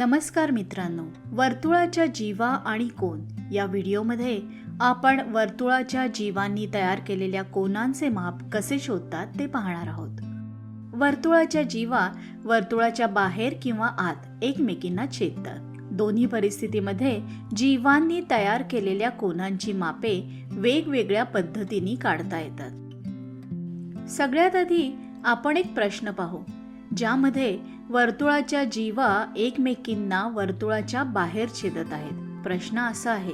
नमस्कार मित्रांनो वर्तुळाच्या जीवा आणि कोन या व्हिडिओमध्ये आपण वर्तुळाच्या जीवांनी तयार केलेल्या कोनांचे माप कसे शोधतात ते पाहणार आहोत. वर्तुळाच्या जीवा वर्तुळाच्या बाहेर किंवा आत एकमेकींना छेदतात. दोन्ही परिस्थितीमध्ये जीवांनी तयार केलेल्या कोनांची मापे वेगवेगळ्या पद्धतीने काढता येतात. सगळ्यात आधी आपण एक प्रश्न पाहू ज्यामध्ये वर्तुळाच्या जीवा एकमेकींना वर्तुळाच्या बाहेर छेदत आहेत. प्रश्न असा आहे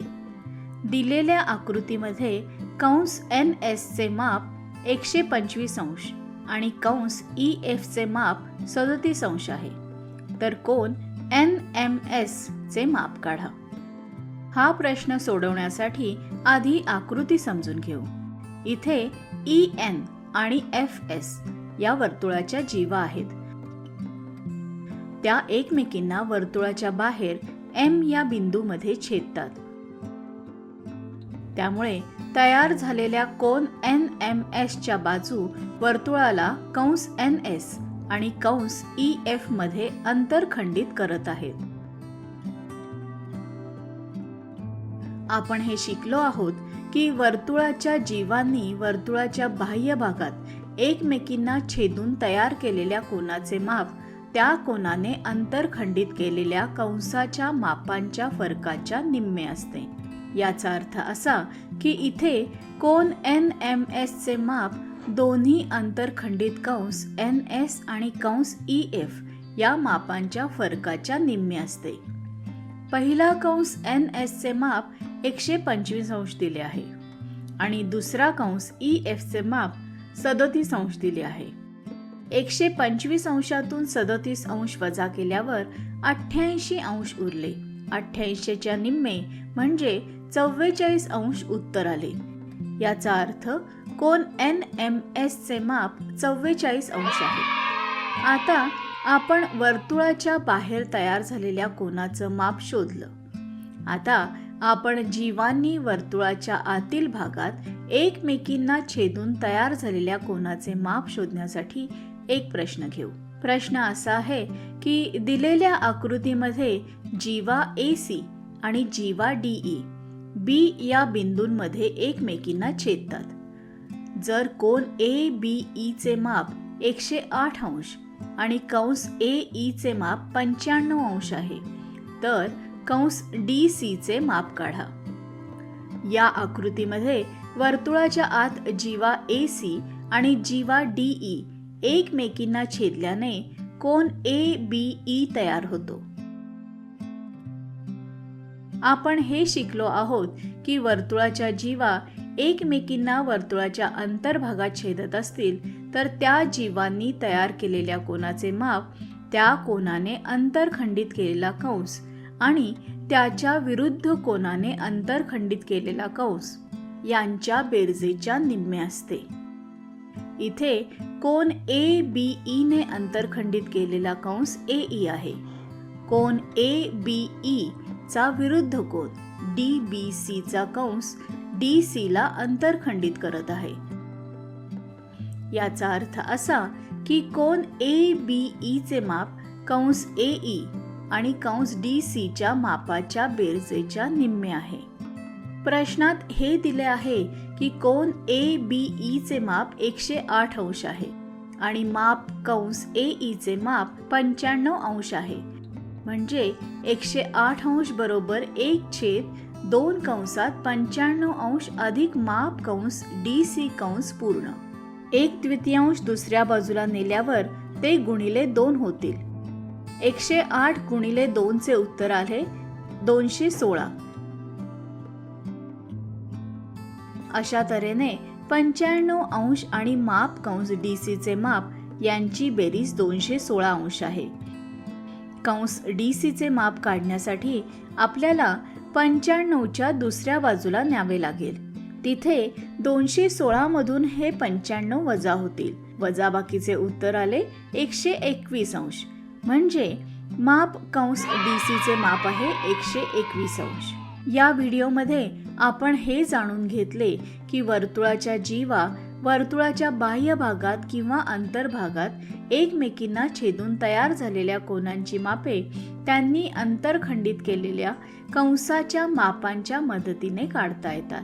दिलेल्या आकृतीमध्ये कंस एन एसचे माप एकशे पंचवीस अंश आणि कंस ई एफचे माप सदतीस अंश आहे. तर कोण एन एम एसचे माप काढा? हा प्रश्न सोडवण्यासाठी आधी आकृती समजून घेऊ. इथे ई एन आणि एफ एस या वर्तुळाच्या जीवा आहेत. त्या एकमेकींना वर्तुळाच्या बाहेर एम या बिंदूमध्ये छेदतात. त्यामुळे तयार झालेल्या कोन एन एम एस च्या बाजू वर्तुळाला कंस एन एस आणि कंस ई एफमध्ये अंतर खंडित करत आहेत. आपण हे शिकलो आहोत की वर्तुळाच्या जीवांनी वर्तुळाच्या बाह्य भागात एकमेकींना छेदून तयार केलेल्या कोनाचे माप त्या कोनाने अंतरखंडित केलेल्या कंसाच्या मापांच्या फरकाच्या निम्मे असते. याचा अर्थ असा की इथे कोन एन एम एसचे माप दोन्ही अंतरखंडित कंस एन एस आणि कंस ई एफ या मापांच्या फरकाच्या निम्मे असते. पहिला कंस एन एसचे माप एकशे पंचवीस अंश दिले आहे आणि दुसरा कंस ई एफचे माप सदतीस अंश दिले आहे. एकशे पंचवीस अंशातून सदतीस अंश वजा केल्यावर अठ्ठ्याऐंशी अंश उरले. अठ्ठ्याऐंशीच्या निम्मे म्हणजे चव्वेचाळीस अंश उत्तर आले. याचा अर्थ कोन एन एम एस चे माप चव्वेचाळीस अंश आहे. आता आपण वर्तुळाच्या बाहेर तयार झालेल्या कोनाचं माप शोधलं. आता आपण जीवांनी वर्तुळाच्या आतील भागात एकमेकींना छेदून तयार झालेल्या कोनाचे माप शोधण्यासाठी एक प्रश्न घेऊ. प्रश्न असा आहे की दिलेल्या आकृतीमध्ये जीवा ए सी आणि जीवा डीई बी या बिंदूंमध्ये एकमेकींना छेदतात. जर कोण ए बी ईचे e माप एकशे आठ अंश आणि कंस ए ईचे e माप पंच्याण्णव अंश आहे तर कंस डी सीचे माप काढा. या आकृतीमध्ये वर्तुळाच्या आत जीवा ए सी आणि जीवा डी ई एकमेकींना छेदल्याने कोण ए बी ई तयार होतो. आपण हे शिकलो आहोत की वर्तुळाच्या जीवा एकमेकींना वर्तुळाच्या अंतर्भागात छेदत असतील तर त्या जीवांनी तयार केलेल्या कोनाचे माप त्या कोनाने अंतरखंडित केलेला कंस आणि त्याच्या विरुद्ध कोनाने अंतरखंडित केलेला कंस यांच्या बेरजेच्या निम्मे असते. इथे कोन ए बी ई ने अंतरखंडित केलेला कंस ए ई आहे. कोन ए बी ई चा विरुद्ध कोन डी बी सी चा कंस डी सी ला अंतरखंडित करत आहे. याचा अर्थ असा की कोन ए बी ई चे माप कंस ए ई आणि कंस डी सी च्या मापाच्या बेरजेच्या निम्मे आहे. प्रश्नात हे दिले आहे की कोन ए बी ईचे e माप एकशे आठ अंश आहे आणि माप कंस ए ईचे e माप पंच्याण्णव अंश आहे. म्हणजे एकशे आठ अंश बरोबर एक छेद दोन कंसात पंच्याण्णव अंश अधिक माप कंस डी सी कंस पूर्ण. एक द्वितीयांश दुसऱ्या बाजूला नेल्यावर ते गुणिले दोन होतील. एकशे आठ गुणिले दोनचे उत्तर आले दोनशे सोळा. अशा तऱ्हेने पंच्याण्णव अंश आणि माप कंस डी सीचे माप यांची बेरीज दोनशे सोळा अंश आहे. कंस डी सीचे माप काढण्यासाठी आपल्याला पंच्याण्णवच्या दुसऱ्या बाजूला न्यावे लागेल. तिथे दोनशे सोळामधून हे पंच्याण्णव वजा होतील. वजाबाकीचे उत्तर आले एकशे एकवीस अंश. म्हणजे माप कंस डी सीचे माप आहे एकशे एकवीस अंश. या व्हिडिओमध्ये आपण हे जाणून घेतले की वर्तुळाच्या जीवा वर्तुळाच्या बाह्य भागात किंवा अंतर्भागात एकमेकींना छेदून तयार झालेल्या कोनांची मापे त्यांनी अंतरखंडित केलेल्या कंसाच्या मापांच्या मदतीने काढता येतात.